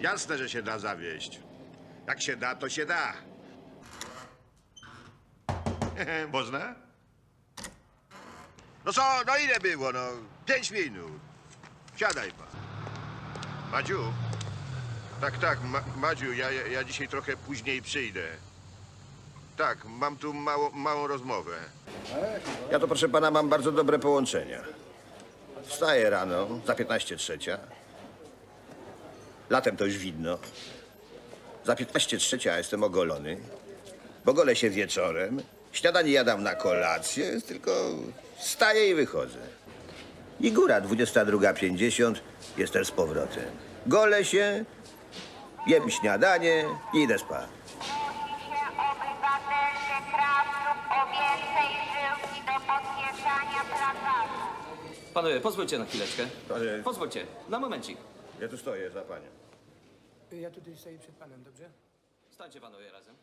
Jasne, że się da zawieść. Jak się da, to się da. Można? No co, no ile było, no? Pięć minut. Siadaj pan. Madziu? Tak, tak, Ma Madziu, ja, ja, ja dzisiaj trochę później przyjdę. Tak, mam tu mało, małą rozmowę. Ja to, proszę pana, mam bardzo dobre połączenia. Wstaję rano, za 15 trzecia. Latem to już widno. Za 15 trzecia jestem ogolony. Pogolę się wieczorem. Śniadanie jadam na kolację, tylko wstaję i wychodzę. I góra, 22.50, jestem z powrotem. Golę się, jem śniadanie i idę spać. O więcej żyłki do plakatu. Panowie, pozwólcie na chwileczkę. Ale- Pozwólcie, na momencik. Ja tu stoję za panią. Ja tutaj stoję przed panem, dobrze? Stańcie panowie razem.